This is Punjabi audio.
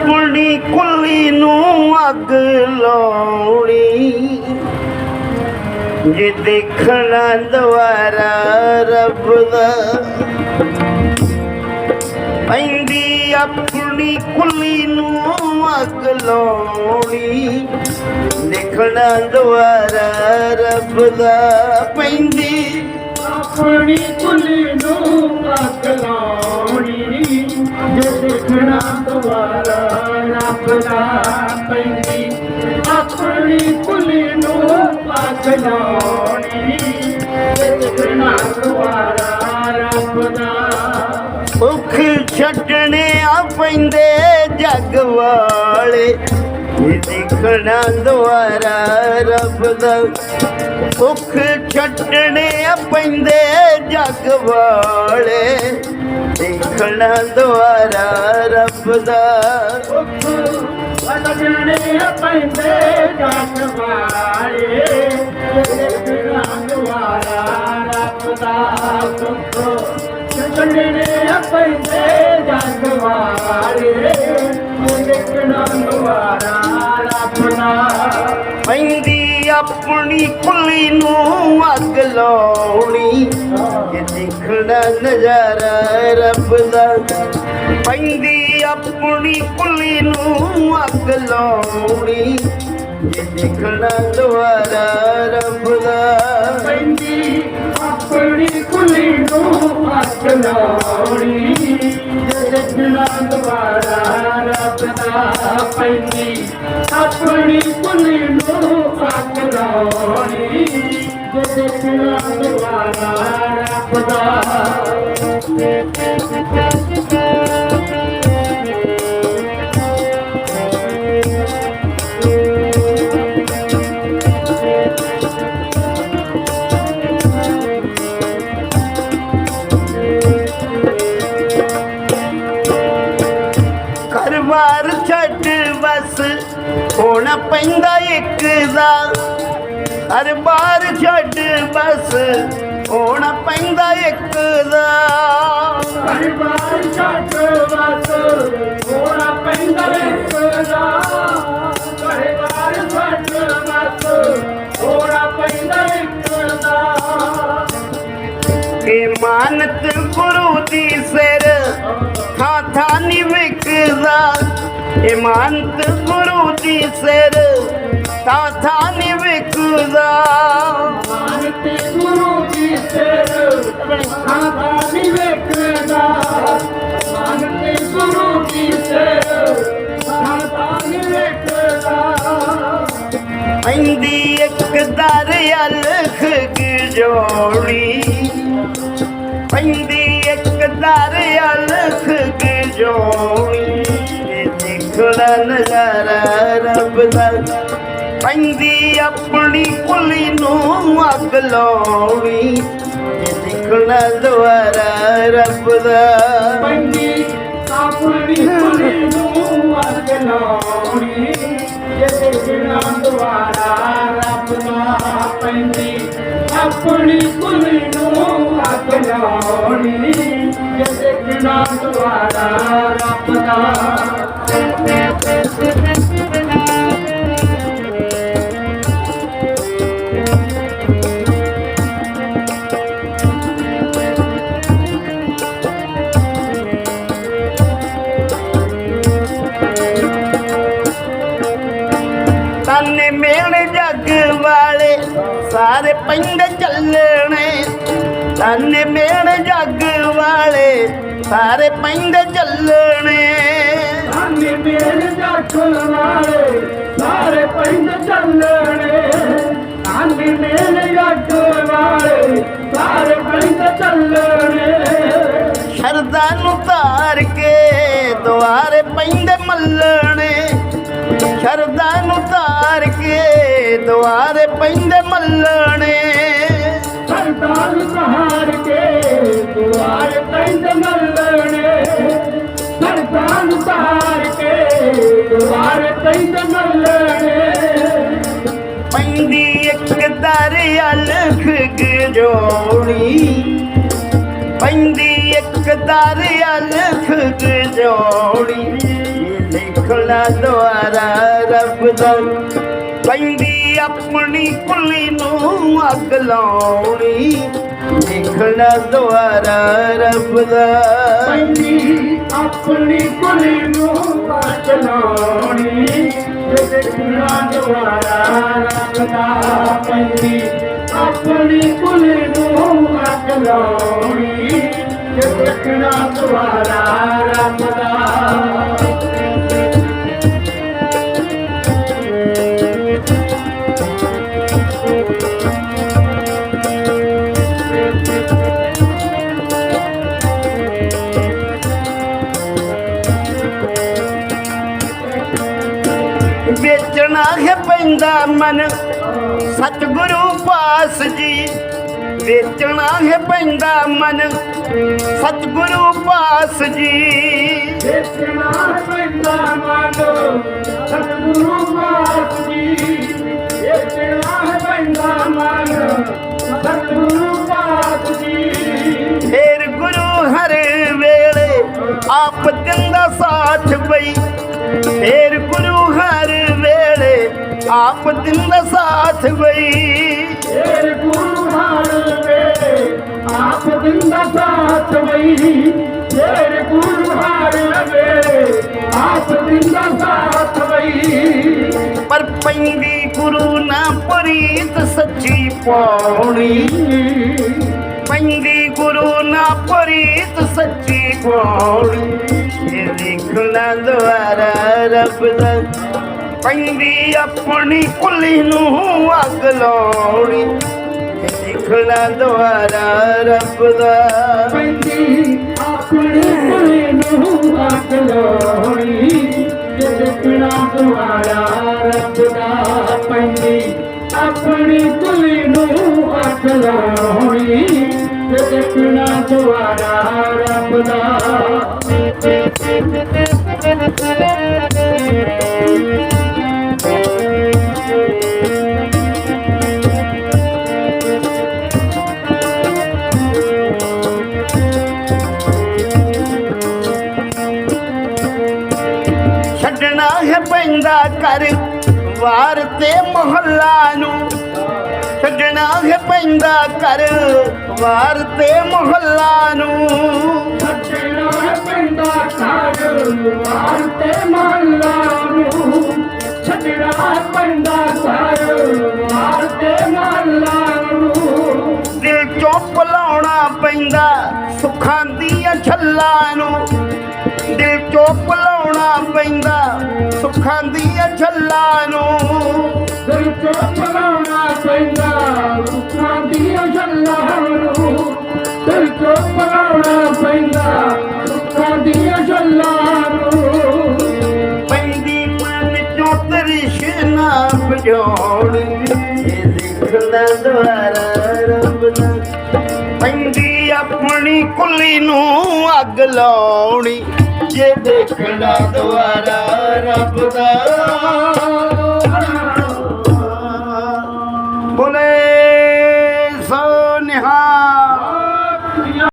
ਆਪਣੀ ਕੁੱਲੀ ਨੂੰ ਅੱਗ ਲਾਉਣੀ। ਜੇ ਦੇਖਣਾ ਦੁਆਰਾ ਰੱਬ ਦਾ। ਪੈਂਦੀ ਆਪਣੀ ਕੁੱਲੀ ਨੂੰ ਅੱਗ ਲਾਉਣੀ। ਦੇਖਣਾ ਦੁਆਰਾ ਰੱਬ ਦਾ। ਪੈਂਦੀ ਆਪਣੀ ਕੁਲੀ ਨੂੰ ਅੱਗ ਲਾਉਣੀ। ਜੇ ਦੇਖਣਾ ਦੁਆਰਾ ਰੱਬ ਪੈਂਦੀ। ਆਪਣੀ ਕੁਲੀ ਨੂੰ ਅੱਗ ਲਾਉਣੀ। ਜੇ ਦੇਖਣਾ ਦੁਆਰਾ ਰੱਬ ਭੁੱਖ ਛੱਡਣੇ ਆ ਪੈਂਦੇ ਜੱਗ ਵਾਲੇ। ਇਹ ਦੇਖਣਾ ਦੁਆਰਾ ਰੱਬ ਦਾ। ਭੁੱਖ ਛੱਡਣੇ ਪੈਂਦੇ ਜੱਗ ਵਾਲੇ। ਦੇਖਣਾ ਦੁਆਰਾ ਰੱਬ ਦਾ। ਅਲਗਣੇ ਪੈਂਦੇ ਜੱਗ ਵਾਲੇ। ਦੇਖਣਾ ਦੁਆਰਾ ਰੱਬ ਦਾ। ਸੁਖ ਛੱਡਣੇ ਪੈਂਦੇ ਜੱਗ ਵਾਲੇ। ਦੇਖਣਾ ਦੁਆਰਾ ਰੱਬ ਪੈਂਦੀ ਆਪਣੀ ਕੁੱਲੀ ਨੂੰ ਅੱਗ ਲਾਉਣੀ। ਇਹ ਦੇਖਣਾ ਨਜ਼ਾਰਾ ਰੱਬ ਦਾ। ਪੈਂਦੀ ਆਪਣੀ ਕੁੱਲੀ ਨੂੰ ਅੱਗ ਲਾਉਣੀ। ਇਹ ਦੇਖਣਾ ਦੁਆਰਾ ਰੱਬ ਦਾ। ਪੈਂਦੀ ਆਪਣੀ ਕੁਲੀ ਨੂੰ ਅੱਗ ਲਾਉਣੀ। ਜੇ ਦੇਖਣਾ ਦੁਆਰਾ ਰੱਬ ਦਾ ਪੈਂਦੀ ਆਪਣੀ ਕੁਲੀ ਨੂੰ ਅੱਗ ਲਾਉਣੀ। ਜੇ ਦੇਖਣਾ ਦੁਆਰਾ ਰੱਬ ਦਾ ਘਰ-ਬਾਰ ਛੱਡ ਬਸ ਹੋਣਾ ਪੈਂਦਾ ਇੱਕ ਦਾ। ਘਰ-ਬਾਰ ਛੱਡ ਬਸ ਹੋਣਾ ਪੈਂਦਾ ਇੱਕ ਦਾ। ਪਰਿਵਾਰ ਛੱਡ ਵਸ ਹੋਣਾ ਪੈਂਦਾ ਇੱਕ ਦਾ। ਪਰਿਵਾਰ ਛੱਡ ਵਸ ਹੋਣਾ ਪੈਂਦਾ ਇੱਕ ਦਾ। ਇਮਾਨਤ ਗੁਰੂ ਵਿਕਦਾ ਇਮਾਨਤ ਗੁਰੂ ਦੀ ਸਿਰ ਥਾਂ ਥਾਂ ਨੀ ਵਿਕਦਾ ਮਾਨਤੇ ਗੁਰੂ ਜੀ ਸਿਰ ਖਾਦਾ ਨਹੀਂ ਵੇਖਦਾ। ਮਾਨਤੇ ਗੁਰੂ ਜੀ ਸਿਰ ਖਾਦਾ ਨਹੀਂ ਵੇਖਦਾ। ਪੈਂਦੀ ਇੱਕ ਦਰ ਅਲਖ ਗਜੋੜੀ ਪੈਂਦੀ ਇੱਕ ਦਰ ਅਲਖ ਗਜੋੜੀ ਦੇਖਣਾ ਨਜ਼ਾਰਾ ਰੱਬ ਦਾ ਪੈਂਦੀ ਆਪਣੀ ਕੁਲੀ ਨੂੰ ਅੱਗ ਲਾਉਣੀ ਦੇਖਣਾ ਦੁਆਰਾ ਰੱਬ ਦਾ ਪੰਡੀ ਆਪਣੀ ਕੁੜੀ ਨੂੰ ਅੱਗ ਲਾਉਣੀ ਦੇਖਣਾ ਦੁਆਰਾ ਰੱਬ ਦਾ ਪੈਂਦੀ ਆਪਣੀ ਕੁੜੀ ਪਿੰਡ ਚੱਲਣੇ ਤਾਨੇ ਮੇਲੇ ਜੱਗ ਵਾਲੇ ਸਾਰੇ ਪਿੰਡ ਚੱਲਣੇ। ਸਾਨੇ ਮੇਲ ਜਾਖਲ ਵਾਲੇ ਸਾਰੇ ਪਿੰਡ ਚੱਲਣੇ। ਸਾਨੇ ਮੇਲ ਜਾਖਲ ਵਾਲੇ ਸਾਰੇ ਪਿੰਡ ਚੱਲਣੇ। ਸ਼ਰਦਾ ਨੂੰ ਧਾਰ ਕੇ ਦੁਆਰੇ ਪਿੰਡ ਮੱਲਣੇ। ਸ਼ਰਦਾ ਨੂੰ ਧਾਰ ਕੇ ਦੁਆਰੇ ਪਿੰਡ ਮੱਲਣੇ। ਦੁਆਰ ਪਿੰਡ ਮੱਲਣੇ ਪੈਂਦੀ ਇੱਕ ਦਰ ਅਲਖ ਜੋੜੀ। ਪੈਂਦੀ ਇੱਕ ਦਰ ਅਲਖ ਗਜੋੜੀ ਇਹ ਦੁਆਰਾ ਰੱਬ ਦਾ। ਪੈਂਦੀ ਆਪਣੀ ਕੁਲੀ ਨੂੰ ਅੱਗ ਲਾਉਣੀ। ਦੇਖਣਾ ਦੁਆਰਾ ਰੱਬ ਦਾ। ਪੈਂਦੀ ਆਪਣੀ ਕੁੜੀ ਨੂੰ ਬਚਲਾਉਣੀ ਦੇਖਣਾ ਦੁਆਰਾ ਰੱਖਦਾ ਪੈਂਦੀ ਆਪਣੀ ਕੁੜੀ ਨੂੰ ਬਚਲਾਉਣੀ ਦੇਖਣਾ ਦੁਆਰਾ ਰੱਖਦਾ ਵੇਚਣਾ ਹੈ ਪੈਂਦਾ ਮਨ ਸਤਿਗੁਰੂ ਪਾਸ ਜੀ। ਵੇਚਣਾ ਹੈ ਪੈਂਦਾ ਮਨ ਸਤਿਗੁਰੂ ਪਾਸ ਜੀ। ਦੇਖਣਾ ਪੈਂਦਾ ਮਨ ਸਤਿਗੁਰੂ ਮਾਤ ਜੀ। ਦੇਖਣਾ ਪੈਂਦਾ ਮਨ ਸਤਿਗੁਰੂ ਮਾਤ ਜੀ। ਫੇਰ ਗੁਰੂ ਹਰ ਵੇਲੇ ਆਪ ਦਿੰਦਾ ਸਾਥ ਬਈ। ਗੁਰੂ ਹਰ ਵੇ ਆਪ ਦਿੰਦਾ ਸਾਥ ਵਈ। ਏਰ ਗੁਰੂ ਹਰ ਵੇ ਆਪ ਦਿੰਦਾ ਸਾਥ ਵਈ। ਪਰ ਪੈਂਦੀ ਗੁਰੂ ਨਾ ਪ੍ਰੀਤ ਸੱਚੀ ਪੌਣੀ ਪੈਂਦੀ ਗੁਰੂ ਨਾ ਪ੍ਰੀਤ ਸੱਚੀ ਪੌਣੀ ਇਹ ਲਿਖਣਾ ਦੁਆਰਾ ਰੱਬ ਦਾ। ਪੈਂਦੀ ਆਪਣੀ ਕੁਲੀ ਨੂੰ ਅੱਗ ਲਾਉਣੀ। ਇਹ ਦੁਆਰਾ ਰੱਬ ਦਾ। ਪੈਂਦੀ ਆਪਣੀ ਕੁੜੀ ਨੂੰ ਅੱਗ ਲਾਉਣੀ। ਜੇ ਦੁਆਰਾ ਰੱਬ ਦਾ ਪੈਂਦੀ ਆਪਣੀ ਕੁੜੀ ਨੂੰ ਅੱਗ ਲਾਉਣੀ। ਜੇ ਦੁਆਰਾ ਰੱਬ ਦਾ। ਤੇ ਮੁਹੱਲਾ ਨੂੰ ਛੱਡਣਾ ਹੈ ਪੈਂਦਾ ਕਰ ਵਾਰ ਤੇ ਮੁਹੱਲਾ ਨੂੰ। ਛੱਡਣਾ ਪੈਂਦਾ ਘਰ ਵਾਰ ਤੇ ਮਹੱਲਾ ਨੂੰ। ਛੱਡਣਾ ਪੈਂਦਾ ਘਰ ਵਾਰ ਤੇ ਮਹੱਲਾ ਨੂੰ। ਦਿਲ ਚੋਂ ਭੁਲਾਉਣਾ ਪੈਂਦਾ ਸੁੱਖਾਂ ਦੀਆਂ ਛੱਲਾਂ ਨੂੰ। ਦਿਲ ਚੋਂ ਭੁਲਾਉਣਾ ਪੈਂਦਾ ਸੁੱਖਾਂ ਦੀਆਂ ਛੱਲਾਂ ਨੂੰ। ਦਿਲ ਚੋਂ ਬਣਾਉਣਾ ਪੈਂਦਾ ਰੁੱਖਾਂ ਦੀਆਂ ਜੱਲਾਂ ਨੂੰ। ਦਿਲ ਚੋਂ ਬਣਾਉਣਾ ਪੈਂਦਾ ਰੁੱਖਾਂ ਦੀਆਂ ਜੱਲਾਂ ਨੂੰ। ਪੈਂਦੀ ਮਨ ਚੋਂ ਤ੍ਰਿਸ਼ਨਾ ਬੁਝਾਉਣ ਇਹ ਲਿਖਣਾ ਦੁਆਰਾ ਰੱਬ ਦਾ। ਪੈਂਦੀ ਆਪਣੀ ਕੁਲੀ ਨੂੰ ਅੱਗ ਲਾਉਣੀ। ਜੇ ਦੇਖਣਾ ਦੁਆਰਾ ਰੱਬ ਦਾ।